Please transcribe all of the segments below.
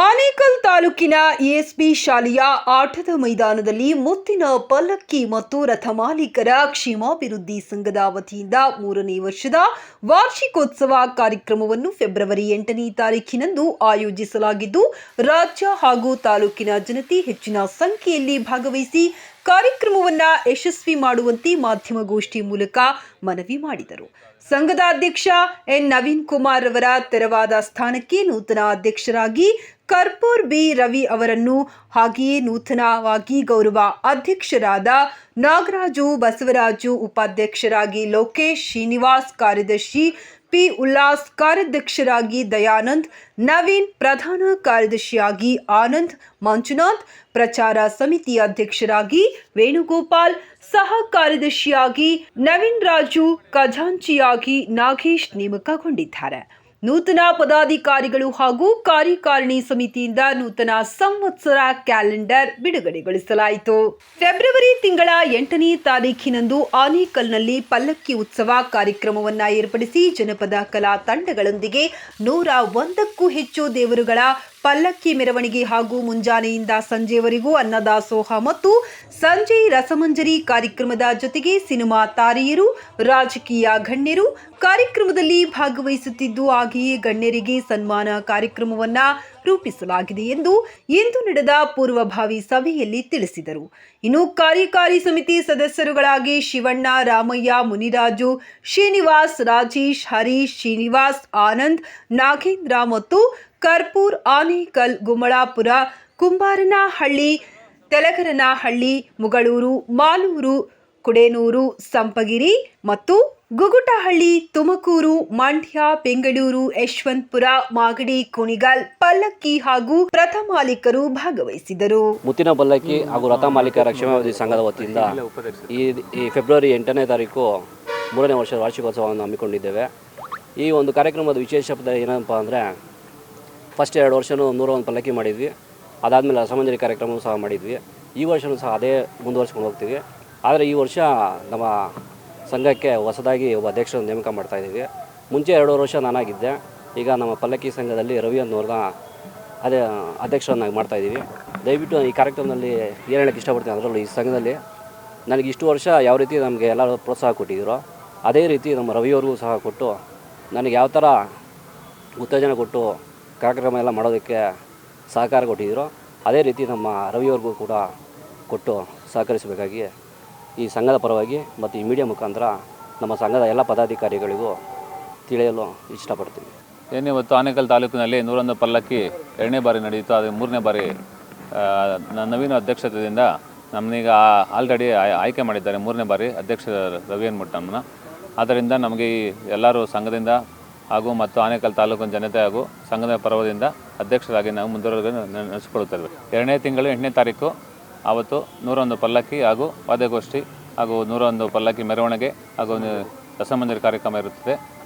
ಆನೇಕಲ್ ತಾಲೂಕಿನ ಎಎಸ್ಪಿ ಶಾಲೆಯ ಆಟದ ಮೈದಾನದಲ್ಲಿ ಮುತ್ತಿನ ಪಲ್ಲಕ್ಕಿ ಮತ್ತು ರಥಮಾಲೀಕರ ಕ್ಷೇಮಾಭಿವೃದ್ಧಿ ಸಂಘದ ವತಿಯಿಂದ ಮೂರನೇ ವರ್ಷದ ವಾರ್ಷಿಕೋತ್ಸವ ಕಾರ್ಯಕ್ರಮವನ್ನು ಫೆಬ್ರವರಿ ಎಂಟನೇ ತಾರೀಖಿನಂದು ಆಯೋಜಿಸಲಾಗಿದ್ದು, ರಾಜ್ಯ ಹಾಗೂ ತಾಲೂಕಿನ ಜನತೆ ಹೆಚ್ಚಿನ ಸಂಖ್ಯೆಯಲ್ಲಿ ಭಾಗವಹಿಸಿ ಕಾರ್ಯಕ್ರಮವನ್ನು ಯಶಸ್ವಿ ಮಾಡುವಂತೆ ಮಾಧ್ಯಮಗೋಷ್ಠಿ ಮೂಲಕ ಮನವಿ ಮಾಡಿದರು. ಸಂಘದ ಅಧ್ಯಕ್ಷ ಎನ್ ನವೀನ್ ಕುಮಾರ್ ಅವರ ತೆರವಾದ ಸ್ಥಾನಕ್ಕೆ ನೂತನ ಅಧ್ಯಕ್ಷರಾಗಿ ಕರ್ಪೂರ್ ಬಿ ರವಿ ಅವರನ್ನು ಹಾಗೆಯೇ ನೂತನವಾಗಿ ಗೌರವ ಅಧ್ಯಕ್ಷರಾದ ನಾಗರಾಜು ಬಸವರಾಜು ಉಪಾಧ್ಯಕ್ಷರಾಗಿ ಲೋಕೇಶ್ ಶ್ರೀನಿವಾಸ್ ಕಾರ್ಯದರ್ಶಿ ಪಿ ಉಲ್ಲಾಸ್ ಕಾರ್ಯಾಧ್ಯಕ್ಷರಾಗಿ ದಯಾನಂದ್, ನವೀನ್ ಪ್ರಧಾನ ಕಾರ್ಯದರ್ಶಿಯಾಗಿ ಆನಂದ್, ಮಂಜುನಾಥ್, ಪ್ರಚಾರ ಸಮಿತಿ ಅಧ್ಯಕ್ಷರಾಗಿ ವೇಣುಗೋಪಾಲ್ ಸಹ ಕಾರ್ಯದರ್ಶಿಯಾಗಿ ನವೀನ್ ರಾಜು, ಖಜಾಂಚಿಯಾಗಿ ನಾಗೇಶ್ ನೇಮಕಗೊಂಡಿದ್ದಾರೆ. ನೂತನ ಪದಾಧಿಕಾರಿಗಳು ಹಾಗೂ ಕಾರ್ಯಕಾರಿಣಿ ಸಮಿತಿಯಿಂದ ನೂತನ ಸಂವತ್ಸರ ಕ್ಯಾಲೆಂಡರ್ ಬಿಡುಗಡೆಗೊಳಿಸಲಾಯಿತು. ಫೆಬ್ರವರಿ ತಿಂಗಳ ಎಂಟನೇ ತಾರೀಖಿನಂದು ಆನೇಕಲ್ನಲ್ಲಿ ಪಲ್ಲಕ್ಕಿ ಉತ್ಸವ ಕಾರ್ಯಕ್ರಮವನ್ನು ಏರ್ಪಡಿಸಿ ಜನಪದ ಕಲಾ ತಂಡಗಳೊಂದಿಗೆ ನೂರ ಒಂದಕ್ಕೂ ಹೆಚ್ಚು ದೇವರುಗಳ ಪಲ್ಲಕ್ಕಿ ಮೆರವಣಿಗೆ ಹಾಗೂ ಮುಂಜಾನೆಯಿಂದ ಸಂಜೆವರೆಗೂ ಅನ್ನದಾಸೋಹ ಮತ್ತು ಸಂಜೆ ರಸಮಂಜರಿ ಕಾರ್ಯಕ್ರಮದ ಜೊತೆಗೆ ಸಿನಿಮಾ ತಾರೆಯರು, ರಾಜಕೀಯ ಗಣ್ಯರು ಕಾರ್ಯಕ್ರಮದಲ್ಲಿ ಭಾಗವಹಿಸುತ್ತಿದ್ದು, ಹಾಗೆಯೇ ಗಣ್ಯರಿಗೆ ಸನ್ಮಾನ ಕಾರ್ಯಕ್ರಮವನ್ನ ರೂಪಿಸಲಾಗಿದೆ ಎಂದು ಇಂದು ನಡೆದ ಪೂರ್ವಭಾವಿ ಸಭೆಯಲ್ಲಿ ತಿಳಿಸಿದರು. ಇನ್ನು ಕಾರ್ಯಕಾರಿ ಸಮಿತಿ ಸದಸ್ಯರುಗಳಾಗಿ ಶಿವಣ್ಣ, ರಾಮಯ್ಯ, ಮುನಿರಾಜು, ಶ್ರೀನಿವಾಸ್, ರಾಜೇಶ್, ಹರೀಶ್, ಶ್ರೀನಿವಾಸ್, ಆನಂದ್, ನಾಗೇಂದ್ರ ಮತ್ತು ಕರ್ಪೂರ್, ಆನೇಕಲ್, ಗುಮ್ಮಳಾಪುರ, ಕುಂಬಾರನಹಳ್ಳಿ, ತೆಲಗರನಹಳ್ಳಿ, ಮುಗಳೂರು, ಮಾಲೂರು, ಕುಡೇನೂರು, ಸಂಪಗಿರಿ ಮತ್ತು ಗುಗುಟಹಳ್ಳಿ, ತುಮಕೂರು, ಮಂಡ್ಯ, ಬೆಂಗಳೂರು, ಯಶವಂತಪುರ, ಮಾಗಡಿ, ಕುಣಿಗಾಲ್, ಪಲ್ಲಕ್ಕಿ ಹಾಗೂ ಪ್ರಥಮಾಲಿಕರು ಭಾಗವಹಿಸಿದರು. ಮುತ್ತಿನ ಪಲ್ಲಕ್ಕಿ ಹಾಗೂ ರಥ ಮಾಲೀಕರ ಕ್ಷೇಮಾಭಿವೃದ್ಧಿ ಸಂಘದ ವತಿಯಿಂದ ಈ ಈ ಫೆಬ್ರವರಿ ಎಂಟನೇ ತಾರೀಕು ಮೂರನೇ ವರ್ಷದ ವಾರ್ಷಿಕೋತ್ಸವವನ್ನು ಹಮ್ಮಿಕೊಂಡಿದ್ದೇವೆ. ಈ ಒಂದು ಕಾರ್ಯಕ್ರಮದ ವಿಶೇಷ ಏನಪ್ಪ ಅಂದರೆ ಫಸ್ಟ್ ಎರಡು ವರ್ಷವೂ ನೂರ ಒಂದು ಪಲ್ಲಕ್ಕಿ ಮಾಡಿದ್ವಿ. ಅದಾದಮೇಲೆ ರಸಮಂಜರಿ ಕಾರ್ಯಕ್ರಮವೂ ಸಹ ಮಾಡಿದ್ವಿ. ಈ ವರ್ಷವೂ ಸಹ ಅದೇ ಮುಂದುವರ್ಸ್ಕೊಂಡು ಹೋಗ್ತೀವಿ. ಆದರೆ ಈ ವರ್ಷ ನಮ್ಮ ಸಂಘಕ್ಕೆ ಹೊಸದಾಗಿ ಒಬ್ಬ ಅಧ್ಯಕ್ಷರನ್ನು ನೇಮಕ ಮಾಡ್ತಾಯಿದ್ದೀವಿ ಮುಂಚೆ ಎರಡೂವರೆ ವರ್ಷ ನಾನಾಗಿದ್ದೆ. ಈಗ ನಮ್ಮ ಪಲ್ಲಕ್ಕಿ ಸಂಘದಲ್ಲಿ ರವಿ ಅದೇ, ಅಧ್ಯಕ್ಷರನ್ನಾಗಿ ಮಾಡ್ತಾಯಿದ್ದೀವಿ ದಯವಿಟ್ಟು ಈ ಕಾರ್ಯಕ್ರಮದಲ್ಲಿ ಏನು ಹೇಳಕ್ಕೆ ಇಷ್ಟಪಡ್ತೀನಿ ಅದರಲ್ಲೂ ಈ ಸಂಘದಲ್ಲಿ. ನನಗೆ ಇಷ್ಟು ವರ್ಷ ಯಾವ ರೀತಿ ನಮಗೆ ಎಲ್ಲರೂ ಪ್ರೋತ್ಸಾಹ ಕೊಟ್ಟಿದ್ದೀರೋ ಅದೇ ರೀತಿ ನಮ್ಮ ರವಿಯವ್ರಿಗೂ ಸಹ ಕೊಟ್ಟು, ನನಗೆ ಯಾವ ಥರ ಉತ್ತೇಜನ ಕೊಟ್ಟು ಕಾರ್ಯಕ್ರಮ ಎಲ್ಲ ಮಾಡೋದಕ್ಕೆ ಸಹಕಾರ ಕೊಟ್ಟಿದ್ದೀರೋ ಅದೇ ರೀತಿ ನಮ್ಮ ರವಿಯವ್ರಿಗೂ ಕೂಡ ಕೊಟ್ಟು ಸಹಕರಿಸಬೇಕಾಗಿ ಈ ಸಂಘದ ಪರವಾಗಿ ಮತ್ತು ಈ ಮೀಡಿಯಾ ಮುಖಾಂತರ ನಮ್ಮ ಸಂಘದ ಎಲ್ಲ ಪದಾಧಿಕಾರಿಗಳಿಗೂ ತಿಳಿಯಲು ಇಷ್ಟಪಡ್ತೀವಿ ಏನೇ ಇವತ್ತು ಆನೇಕಲ್ ತಾಲೂಕಿನಲ್ಲಿ ನೂರೊಂದು ಪಲ್ಲಕ್ಕಿ ಎರಡನೇ ಬಾರಿ ನಡೆಯಿತು. ಅದು ಮೂರನೇ ಬಾರಿ ನವೀನ ಅಧ್ಯಕ್ಷತೆಯಿಂದ ನಮ್ಮನೀಗ ಆಲ್ರೆಡಿ ಆಯ್ಕೆ ಮಾಡಿದ್ದಾರೆ ಮೂರನೇ ಬಾರಿ ಅಧ್ಯಕ್ಷ ರವಿಯನ್ ಮುಟ್ ನಮ್ಮನ್ನ ಆದ್ದರಿಂದ ನಮಗೆ ಈ ಎಲ್ಲರೂ ಸಂಘದಿಂದ ಹಾಗೂ ಮತ್ತು ಆನೇಕಲ್ ತಾಲೂಕಿನ ಜನತೆ ಹಾಗೂ ಸಂಘದ ಪರ್ವದಿಂದ ಅಧ್ಯಕ್ಷರಾಗಿ ನಾವು ಮುಂದುವರೆದು ನಡೆಸಿಕೊಳ್ಳುತ್ತೇವೆ ಎರಡನೇ ತಿಂಗಳು ಎಂಟನೇ ತಾರೀಕು ಆವತ್ತು ನೂರೊಂದು ಪಲ್ಲಕ್ಕಿ ಹಾಗೂ ವಾದ್ಯಗೋಷ್ಠಿ ಹಾಗೂ ನೂರೊಂದು ಪಲ್ಲಕ್ಕಿ ಮೆರವಣಿಗೆ ಹಾಗೂ ಒಂದು ರಸಮಂಜರಿ ಕಾರ್ಯಕ್ರಮ ಇರುತ್ತದೆ.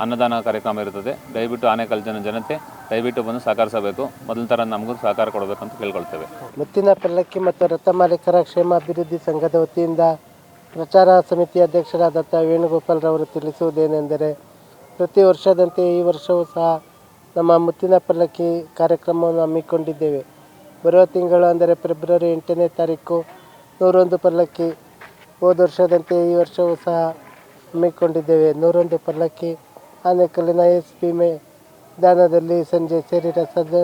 ಅನ್ನದಾನ ಕಾರ್ಯಕ್ರಮ ಇರುತ್ತದೆ. ದಯವಿಟ್ಟು ಆನೇಕಲ್ ಜನ ಜನತೆ ದಯವಿಟ್ಟು ಬಂದು ಸಹಕರಿಸಬೇಕು. ಮೊದಲ ಥರ ನಮಗೂ ಸಹಕಾರ ಕೊಡಬೇಕು ಅಂತ ಕೇಳ್ಕೊಳ್ತೇವೆ. ಮುತ್ತಿನ ಪಲ್ಲಕ್ಕಿ ಮತ್ತು ರಥ ಮಾಲೀಕರ ಕ್ಷೇಮಾಭಿವೃದ್ಧಿ ಸಂಘದ ವತಿಯಿಂದ ಪ್ರಚಾರ ಸಮಿತಿ ಅಧ್ಯಕ್ಷರಾದಂಥ ವೇಣುಗೋಪಾಲ್ರವರು ತಿಳಿಸುವುದೇನೆಂದರೆ, ಪ್ರತಿ ವರ್ಷದಂತೆ ಈ ವರ್ಷವೂ ಸಹ ನಮ್ಮ ಮುತ್ತಿನ ಪಲ್ಲಕ್ಕಿ ಕಾರ್ಯಕ್ರಮವನ್ನು ಹಮ್ಮಿಕೊಂಡಿದ್ದೇವೆ. ಬರುವ ತಿಂಗಳು ಅಂದರೆ ಫೆಬ್ರವರಿ ಎಂಟನೇ ತಾರೀಕು ನೂರೊಂದು ಪಲ್ಲಕ್ಕಿ. ಹೋದ ವರ್ಷದಂತೆ ಈ ವರ್ಷವೂ ಸಹ ಹಮ್ಮಿಕೊಂಡಿದ್ದೇವೆ. ನೂರೊಂದು ಪಲ್ಲಕ್ಕಿ. ಆನೇಕಲ್ಲಿನ ಎಸ್ ಪಿ ಮೈದಾನದಲ್ಲಿ ಸಂಜೆ ಸೇರಿ ರಸದ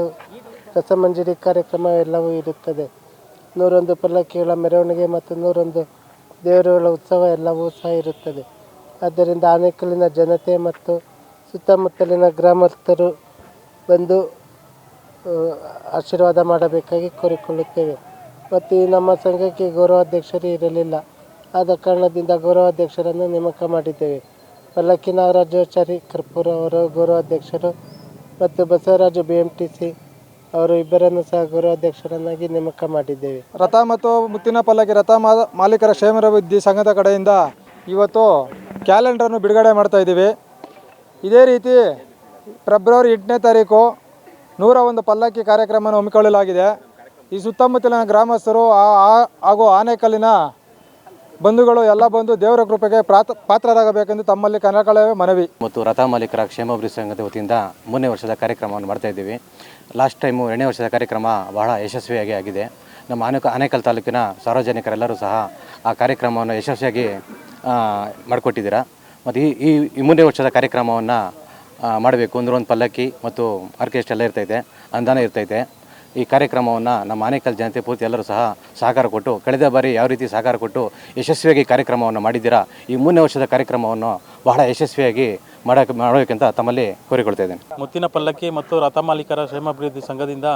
ರಸಮಂಜರಿ ಕಾರ್ಯಕ್ರಮ ಎಲ್ಲವೂ ಇರುತ್ತದೆ. ನೂರೊಂದು ಪಲ್ಲಕ್ಕಿಗಳ ಮೆರವಣಿಗೆ ಮತ್ತು ನೂರೊಂದು ದೇವರುಗಳ ಉತ್ಸವ ಎಲ್ಲವೂ ಸಹ ಇರುತ್ತದೆ. ಆದ್ದರಿಂದ ಆನೇಕಲ್ಲಿನ ಜನತೆ ಮತ್ತು ಸುತ್ತಮುತ್ತಲಿನ ಗ್ರಾಮಸ್ಥರು ಬಂದು ಆಶೀರ್ವಾದ ಮಾಡಬೇಕಾಗಿ ಕೋರಿಕೊಳ್ಳುತ್ತೇವೆ. ಮತ್ತು ಈ ನಮ್ಮ ಸಂಘಕ್ಕೆ ಗೌರವಾಧ್ಯಕ್ಷರು ಇರಲಿಲ್ಲ. ಆದ ಕಾರಣದಿಂದ ಗೌರವಾಧ್ಯಕ್ಷರನ್ನು ನೇಮಕ ಮಾಡಿದ್ದೇವೆ. ಪಲ್ಲಕ್ಕಿ ನಾಗರಾಜಾಚಾರಿ ಕರ್ಪೂರ ಅವರು ಗೌರವಾಧ್ಯಕ್ಷರು ಮತ್ತು Basavaraju B M T C ಅವರು ಇಬ್ಬರನ್ನು ಸಹ ಗೌರವಾಧ್ಯಕ್ಷರನ್ನಾಗಿ ನೇಮಕ ಮಾಡಿದ್ದೇವೆ. ರಥ ಮತ್ತು ಮುತ್ತಿನ ಪಲ್ಲಕ್ಕಿ ರಥ ಮಾಲೀಕರ ಕ್ಷೇಮಾಭಿವೃದ್ಧಿ ಸಂಘದ ಕಡೆಯಿಂದ ಇವತ್ತು ಕ್ಯಾಲೆಂಡರನ್ನು ಬಿಡುಗಡೆ ಮಾಡ್ತಾ ಇದ್ದೀವಿ. ಇದೇ ರೀತಿ ಫೆಬ್ರವರಿ ಎಂಟನೇ ತಾರೀಕು ನೂರ ಒಂದು ಪಲ್ಲಕ್ಕಿ ಕಾರ್ಯಕ್ರಮವನ್ನು ಹಮ್ಮಿಕೊಳ್ಳಲಾಗಿದೆ. ಈ ಸುತ್ತಮುತ್ತಲಿನ ಗ್ರಾಮಸ್ಥರು ಹಾಗೂ ಆನೆಕಲ್ಲಿನ ಬಂಧುಗಳು ಎಲ್ಲ ಬಂದು ದೇವರ ಕೃಪೆಗೆ ಪ್ರಾತ್, ಪಾತ್ರರಾಗಬೇಕೆಂದು ತಮ್ಮಲ್ಲಿ ಕನಕಳವೇ ಮನವಿ. ಮತ್ತು ರಥ ಮಾಲೀಕರ ಕ್ಷೇಮಾಭಿವೃದ್ಧಿ ಸಂಘದ ವತಿಯಿಂದ ಮೂರನೇ ವರ್ಷದ ಕಾರ್ಯಕ್ರಮವನ್ನು ಮಾಡ್ತಾ ಇದ್ದೀವಿ. ಲಾಸ್ಟ್ ಟೈಮು ಎರಡನೇ ವರ್ಷದ ಕಾರ್ಯಕ್ರಮ ಬಹಳ ಯಶಸ್ವಿಯಾಗಿ ಆಗಿದೆ. ನಮ್ಮ ಆನೇಕ, ಆನೇಕಲ್ ತಾಲೂಕಿನ ಸಾರ್ವಜನಿಕರೆಲ್ಲರೂ ಸಹ ಆ ಕಾರ್ಯಕ್ರಮವನ್ನು ಯಶಸ್ವಿಯಾಗಿ ಮಾಡಿಕೊಟ್ಟಿದ್ದೀರಾ. ಮತ್ತು ಈ ಈ ಮೂರನೇ ವರ್ಷದ ಕಾರ್ಯಕ್ರಮವನ್ನು ಮಾಡಬೇಕು. ಅಂದ್ರೆ ಒಂದು ಪಲ್ಲಕ್ಕಿ ಮತ್ತು ಆರ್ಕೆಸ್ಟ್ರಾ ಎಲ್ಲ ಇರ್ತೈತೆ ಅನುದಾನ ಇರ್ತೈತೆ. ಈ ಕಾರ್ಯಕ್ರಮವನ್ನು ನಮ್ಮ ಆನೇಕಲ್ ಜನತೆ ಪೂರ್ತಿ ಎಲ್ಲರೂ ಸಹ ಸಹಕಾರ ಕೊಟ್ಟು, ಕಳೆದ ಬಾರಿ ಯಾವ ರೀತಿ ಸಹಕಾರ ಕೊಟ್ಟು ಯಶಸ್ವಿಯಾಗಿ ಕಾರ್ಯಕ್ರಮವನ್ನು ಮಾಡಿದ್ದೀರಾ, ಈ ಮೂರನೇ ವರ್ಷದ ಕಾರ್ಯಕ್ರಮವನ್ನು ಬಹಳ ಯಶಸ್ವಿಯಾಗಿ ಮಾಡೋಕೆ ಮಾಡಬೇಕಂತ ತಮ್ಮಲ್ಲಿ ಕೋರಿಕೊಳ್ತಾ ಇದ್ದೇನೆ. ಮುತ್ತಿನ ಪಲ್ಲಕ್ಕಿ ಮತ್ತು ರಥ ಮಾಲೀಕರ ಕ್ಷೇಮಾಭಿವೃದ್ಧಿ ಸಂಘದಿಂದ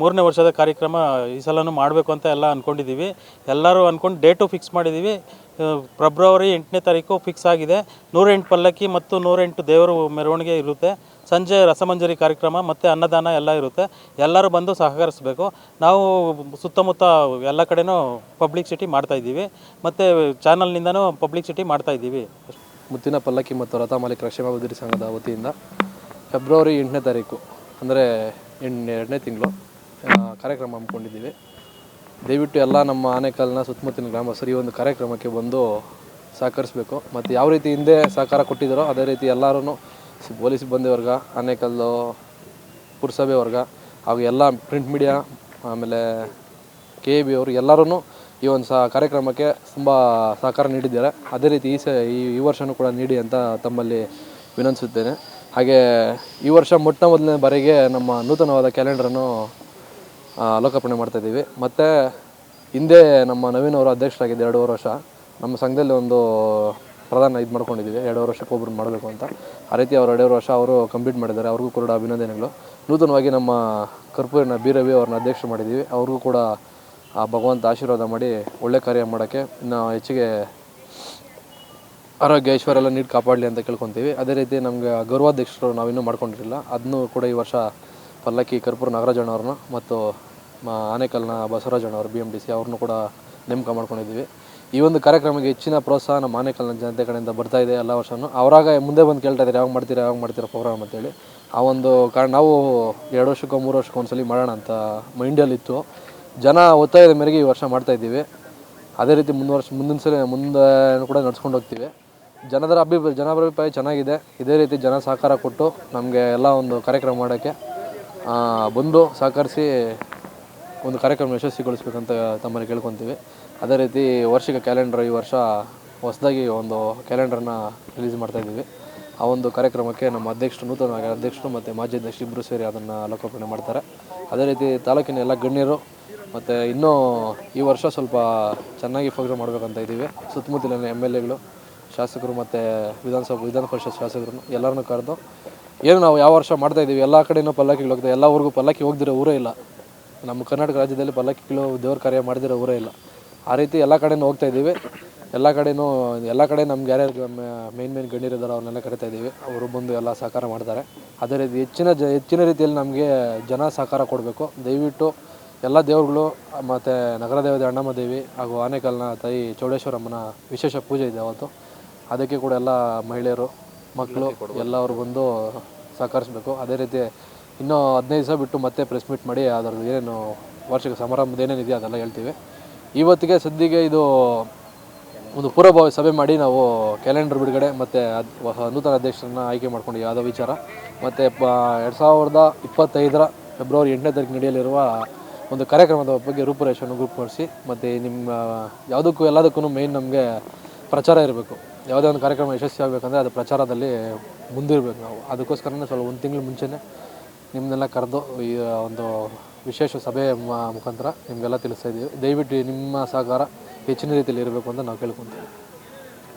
ಮೂರನೇ ವರ್ಷದ ಕಾರ್ಯಕ್ರಮ ಈ ಸಲನೂ ಮಾಡಬೇಕು ಅಂತ ಎಲ್ಲ ಅಂದ್ಕೊಂಡಿದ್ದೀವಿ ಎಲ್ಲರೂ ಅಂದ್ಕೊಂಡು ಡೇಟು ಫಿಕ್ಸ್ ಮಾಡಿದ್ದೀವಿ. ಫೆಬ್ರವರಿ ಎಂಟನೇ ತಾರೀಕು ಫಿಕ್ಸ್ ಆಗಿದೆ. ನೂರೆಂಟು ಪಲ್ಲಕ್ಕಿ ಮತ್ತು ನೂರೆಂಟು ದೇವರು ಮೆರವಣಿಗೆ ಇರುತ್ತೆ. ಸಂಜೆ ರಸಮಂಜರಿ ಕಾರ್ಯಕ್ರಮ ಮತ್ತು ಅನ್ನದಾನ ಎಲ್ಲ ಇರುತ್ತೆ. ಎಲ್ಲರೂ ಬಂದು ಸಹಕರಿಸಬೇಕು. ನಾವು ಸುತ್ತಮುತ್ತ ಎಲ್ಲ ಕಡೆನೂ ಪಬ್ಲಿಸಿಟಿ ಮಾಡ್ತಾಯಿದ್ದೀವಿ ಮತ್ತು ಚಾನಲ್ನಿಂದನೂ ಪಬ್ಲಿಸಿಟಿ ಮಾಡ್ತಾಯಿದ್ದೀವಿ ಮುತ್ತಿನ ಪಲ್ಲಕ್ಕಿ ಮತ್ತು ರಥ ಮಾಲೀಕ ರಕ್ಷಣಾಭಿವೃದ್ಧಿ ಸಂಘದ ವತಿಯಿಂದ ಫೆಬ್ರವರಿ ಎಂಟನೇ ತಾರೀಕು, ಅಂದರೆ ಎಂಟನೇ, ಎರಡನೇ ತಿಂಗಳು ಕಾರ್ಯಕ್ರಮ ಹಮ್ಮಿಕೊಂಡಿದ್ದೀವಿ. ದಯವಿಟ್ಟು ಎಲ್ಲ ನಮ್ಮ ಆನೆಕಲ್ನ ಸುತ್ತಮುತ್ತಲಿನ ಗ್ರಾಮಸ್ಥರು ಈ ಒಂದು ಕಾರ್ಯಕ್ರಮಕ್ಕೆ ಬಂದು ಸಹಕರಿಸಬೇಕು. ಮತ್ತು ಯಾವ ರೀತಿ ಹಿಂದೆ ಸಹಕಾರ ಕೊಟ್ಟಿದ್ದಾರೋ ಅದೇ ರೀತಿ ಎಲ್ಲರೂ ಪೊಲೀಸ್ ಸಿಬ್ಬಂದಿ ವರ್ಗ, ಆನೇಕಲ್ಲು, ಪುರಸಭೆ ವರ್ಗ ಹಾಗೂ ಎಲ್ಲ ಪ್ರಿಂಟ್ ಮೀಡಿಯಾ, ಆಮೇಲೆ ಕೆ ಎ ಬಿ ಅವರು ಎಲ್ಲರೂ ಈ ಒಂದು ಸಹ ಕಾರ್ಯಕ್ರಮಕ್ಕೆ ತುಂಬ ಸಹಕಾರ ನೀಡಿದ್ದಾರೆ. ಅದೇ ರೀತಿ ಈ ಸ ಈ ವರ್ಷವೂ ಕೂಡ ನೀಡಿ ಅಂತ ತಮ್ಮಲ್ಲಿ ವಿನಂತಿಸುತ್ತೇನೆ. ಹಾಗೆ ಈ ವರ್ಷ ಮೊಟ್ಟ ಮೊದಲನೇ ಬಾರಿಗೆ ನಮ್ಮ ನೂತನವಾದ ಕ್ಯಾಲೆಂಡರನ್ನು ಲೋಕಾರ್ಪಣೆ ಮಾಡ್ತಾ ಇದ್ದೀವಿ. ಮತ್ತು ಹಿಂದೆ ನಮ್ಮ ನವೀನ್ ಅವರು ಅಧ್ಯಕ್ಷರಾಗಿದ್ದು ಎರಡೂವರೆ ವರ್ಷ ನಮ್ಮ ಸಂಘದಲ್ಲಿ ಒಂದು ಪ್ರಧಾನ ಇದು ಮಾಡ್ಕೊಂಡಿದ್ದೀವಿ. ಎರಡೂವರೆ ವರ್ಷಕ್ಕೆ ಒಬ್ಬರು ಮಾಡಬೇಕು ಅಂತ. ಆ ರೀತಿ ಅವರು ಎರಡೂವರೆ ವರ್ಷ ಅವರು ಕಂಪ್ಲೀಟ್ ಮಾಡಿದ್ದಾರೆ. ಅವ್ರಿಗೂ ಕೂಡ ಅಭಿನಂದನೆಗಳು. ನೂತನವಾಗಿ ನಮ್ಮ ಕರ್ಪೂರಿನ ಬಿ. ರವಿ ಅವ್ರನ್ನ ಅಧ್ಯಕ್ಷರು ಮಾಡಿದ್ದೀವಿ. ಅವ್ರಿಗೂ ಕೂಡ ಆ ಭಗವಂತ ಆಶೀರ್ವಾದ ಮಾಡಿ ಒಳ್ಳೆ ಕಾರ್ಯ ಮಾಡೋಕ್ಕೆ ಇನ್ನು ಹೆಚ್ಚಿಗೆ ಆರೋಗ್ಯ, ಐಶ್ವರ್ಯ ಎಲ್ಲ ನೀಡಿ ಕಾಪಾಡಲಿ ಅಂತ ಕೇಳ್ಕೊತೀವಿ. ಅದೇ ರೀತಿ ನಮಗೆ ಗೌರವಾಧ್ಯಕ್ಷರು ನಾವಿನ್ನೂ ಮಾಡ್ಕೊಂಡಿರಲಿಲ್ಲ. ಅದನ್ನು ಕೂಡ ಈ ವರ್ಷ ಪಲ್ಲಕ್ಕಿ ಕರ್ಪೂರ ನಾಗರಾಜಣ್ಣವ್ರನ್ನ ಮತ್ತು ಆನೇಕಲ್ನ ಬಸವರಾಜಣ್ಣವ್ರು ಬಿ ಎಂ ಡಿ ಸಿ ಅವ್ರನ್ನೂ ಕೂಡ ನೇಮಕ ಮಾಡ್ಕೊಂಡಿದ್ದೀವಿ. ಈ ಒಂದು ಕಾರ್ಯಕ್ರಮಕ್ಕೆ ಹೆಚ್ಚಿನ ಪ್ರೋತ್ಸಾಹ ನಮ್ಮ ಆನೇಕಲ್ನ ಜನತೆ ಕಡೆಯಿಂದ ಬರ್ತಾ ಇದೆ ಎಲ್ಲ ವರ್ಷವೂ ಅವರಾಗ ಮುಂದೆ ಬಂದು ಕೇಳ್ತಾ ಇದ್ದಾರೆ, ಯಾವಾಗ ಮಾಡ್ತೀರಾ ಯಾವಾಗ ಮಾಡ್ತೀರಾ ಪ್ರೋಗ್ರಾಮ್ ಅಂತೇಳಿ. ಆ ಒಂದು ಕಾರಣ ನಾವು ಎರಡು ವರ್ಷಕ್ಕೋ, ಮೂರು ವರ್ಷಕ್ಕೋ ಒಂದ್ಸಲಿ ಮಾಡೋಣ ಅಂತ ಮೈಂಡಲ್ಲಿತ್ತು ಜನ ಒತ್ತಾಯದ ಮೇರೆಗೆ ಈ ವರ್ಷ ಮಾಡ್ತಾ ಇದ್ದೀವಿ. ಅದೇ ರೀತಿ ಮುಂದುವರ್ಷ ಮುಂದಿನ ಸಲ ಮುಂದೆ ಕೂಡ ನಡ್ಸ್ಕೊಂಡು ಹೋಗ್ತೀವಿ. ಜನದರ ಅಭಿ ಜನಾಭಿಪ್ರಾಯ ಚೆನ್ನಾಗಿದೆ. ಇದೇ ರೀತಿ ಜನ ಸಹಕಾರ ಕೊಟ್ಟು ನಮಗೆ ಎಲ್ಲ ಒಂದು ಕಾರ್ಯಕ್ರಮ ಮಾಡೋಕ್ಕೆ ಬಂದು ಸಹಕರಿಸಿ ಒಂದು ಕಾರ್ಯಕ್ರಮ ಯಶಸ್ವಿಗೊಳಿಸ್ಬೇಕಂತ ತಮ್ಮಲ್ಲಿ ಕೇಳ್ಕೊತೀವಿ. ಅದೇ ರೀತಿ ವಾರ್ಷಿಕ ಕ್ಯಾಲೆಂಡರ್ ಈ ವರ್ಷ ಹೊಸದಾಗಿ ಒಂದು ಕ್ಯಾಲೆಂಡರ್ನ ರಿಲೀಸ್ ಮಾಡ್ತಾ ಇದ್ದೀವಿ. ಆ ಒಂದು ಕಾರ್ಯಕ್ರಮಕ್ಕೆ ನಮ್ಮ ಅಧ್ಯಕ್ಷರು, ನೂತನ ಅಧ್ಯಕ್ಷರು ಮತ್ತು ಮಾಜಿ ಅಧ್ಯಕ್ಷ ಇಬ್ಬರು ಸೇರಿ ಅದನ್ನು ಲೋಕಾರ್ಪಣೆ ಮಾಡ್ತಾರೆ. ಅದೇ ರೀತಿ ತಾಲೂಕಿನ ಎಲ್ಲ ಗಣ್ಯರು ಮತ್ತು ಇನ್ನೂ ಈ ವರ್ಷ ಸ್ವಲ್ಪ ಚೆನ್ನಾಗಿ ಪ್ರೋಗ್ರಾಮ್ ಮಾಡಬೇಕಂತ ಇದ್ದೀವಿ. ಸುತ್ತಮುತ್ತಲಿನ ಎಂ ಎಲ್ ಎಗಳು, ಶಾಸಕರು ಮತ್ತು ವಿಧಾನಸಭೆ, ವಿಧಾನ ಪರಿಷತ್ ಶಾಸಕರು ಎಲ್ಲರನ್ನೂ ಕರೆದು, ಏನು ನಾವು ಯಾವ ವರ್ಷ ಮಾಡ್ತಾ ಇದ್ದೀವಿ, ಎಲ್ಲ ಕಡೆಯೂ ಪಲ್ಲಕ್ಕಿಗೆ ಹೋಗ್ತಾ, ಎಲ್ಲ ಊರಿಗೂ ಪಲ್ಲಕ್ಕಿ ಹೋಗ್ದಿರೋ ಊರೇ ಇಲ್ಲ. ನಮ್ಮ ಕರ್ನಾಟಕ ರಾಜ್ಯದಲ್ಲಿ ಪಲ್ಲಕ್ಕಿಗಳು ದೇವ್ರ ಕಾರ್ಯ ಮಾಡಿದಿರೋ ಊರೇ ಇಲ್ಲ. ಆ ರೀತಿ ಎಲ್ಲ ಕಡೆಯೂ ಹೋಗ್ತಾ ಇದ್ದೀವಿ. ಎಲ್ಲ ಕಡೆನೂ, ಎಲ್ಲ ಕಡೆ ನಮ್ಗೆ ಯಾರ್ಯಾರು ಮೇನ್ ಮೇನ್ ಗಣ್ಯರಿದ್ದಾರೆ ಅವ್ರನ್ನೆಲ್ಲ ಕರಿತಾ ಇದ್ದೀವಿ. ಅವರು ಬಂದು ಎಲ್ಲ ಸಹಕಾರ ಮಾಡ್ತಾರೆ. ಅದೇ ರೀತಿ ಹೆಚ್ಚಿನ ಜ, ಹೆಚ್ಚಿನ ರೀತಿಯಲ್ಲಿ ನಮಗೆ ಜನ ಸಹಕಾರ ಕೊಡಬೇಕು. ದಯವಿಟ್ಟು ಎಲ್ಲ ದೇವರುಗಳು, ಮತ್ತು ನಗರ ದೇವತೆ ಅಣ್ಣಮ್ಮ ದೇವಿ ಹಾಗೂ ಆನೆಕಲ್ನ ತಾಯಿ ಚೌಡೇಶ್ವರಮ್ಮನ ವಿಶೇಷ ಪೂಜೆ ಇದೆ ಅವತ್ತು. ಅದಕ್ಕೆ ಕೂಡ ಎಲ್ಲ ಮಹಿಳೆಯರು, ಮಕ್ಕಳು ಎಲ್ಲವರು ಬಂದು ಸಹಕರಿಸಬೇಕು. ಅದೇ ರೀತಿ ಇನ್ನೂ ಹದಿನೈದು ದಿವಸ ಬಿಟ್ಟು ಮತ್ತೆ ಪ್ರೆಸ್ ಮೀಟ್ ಮಾಡಿ ಅದರದ್ದು ಏನೇನು ವಾರ್ಷಿಕ ಸಮಾರಂಭದ ಏನೇನಿದೆಯೋ ಅದೆಲ್ಲ ಹೇಳ್ತೀವಿ. ಇವತ್ತಿಗೆ ಸದ್ಯಕ್ಕೆ ಇದು ಒಂದು ಪೂರ್ವಭಾವಿ ಸಭೆ ಮಾಡಿ ನಾವು ಕ್ಯಾಲೆಂಡರ್ ಬಿಡುಗಡೆ ಮತ್ತು ನೂತನ ಅಧ್ಯಕ್ಷರನ್ನ ಆಯ್ಕೆ ಮಾಡ್ಕೊಂಡು ಯಾವುದೋ ವಿಚಾರ. ಮತ್ತು ಪ ಎರಡು ಸಾವಿರದ ಇಪ್ಪತ್ತೈದರ ಫೆಬ್ರವರಿ ಎಂಟನೇ ತಾರೀಕು ನಡೆಯಲಿರುವ ಒಂದು ಕಾರ್ಯಕ್ರಮದ ಬಗ್ಗೆ ರೂಪುರೇಷೆಯನ್ನು ಗುರುಪಡಿಸಿ ಮತ್ತು ನಿಮ್ಮ ಯಾವುದಕ್ಕೂ ಎಲ್ಲದಕ್ಕೂ ಮೇಯ್ನ್ ನಮಗೆ ಪ್ರಚಾರ ಇರಬೇಕು. ಯಾವುದೇ ಒಂದು ಕಾರ್ಯಕ್ರಮ ಯಶಸ್ವಿ ಆಗಬೇಕಂದ್ರೆ ಅದು ಪ್ರಚಾರದಲ್ಲಿ ಮುಂದಿರಬೇಕು ನಾವು. ಅದಕ್ಕೋಸ್ಕರನೇ ಸ್ವಲ್ಪ ಒಂದು ತಿಂಗಳು ಮುಂಚೆನೇ ನಿಮ್ಮನ್ನೆಲ್ಲ ಕರೆದು ಈ ಒಂದು ವಿಶೇಷ ಸಭೆ ಮುಖಾಂತರ ನಿಮಗೆಲ್ಲ ತಿಳಿಸ್ತಾ ಇದ್ದೀವಿ. ದಯವಿಟ್ಟು ನಿಮ್ಮ ಸಹಕಾರ ಹೆಚ್ಚಿನ ರೀತಿಯಲ್ಲಿ ಇರಬೇಕು ಅಂತ ನಾವು ಕೇಳ್ಕೊತೀವಿ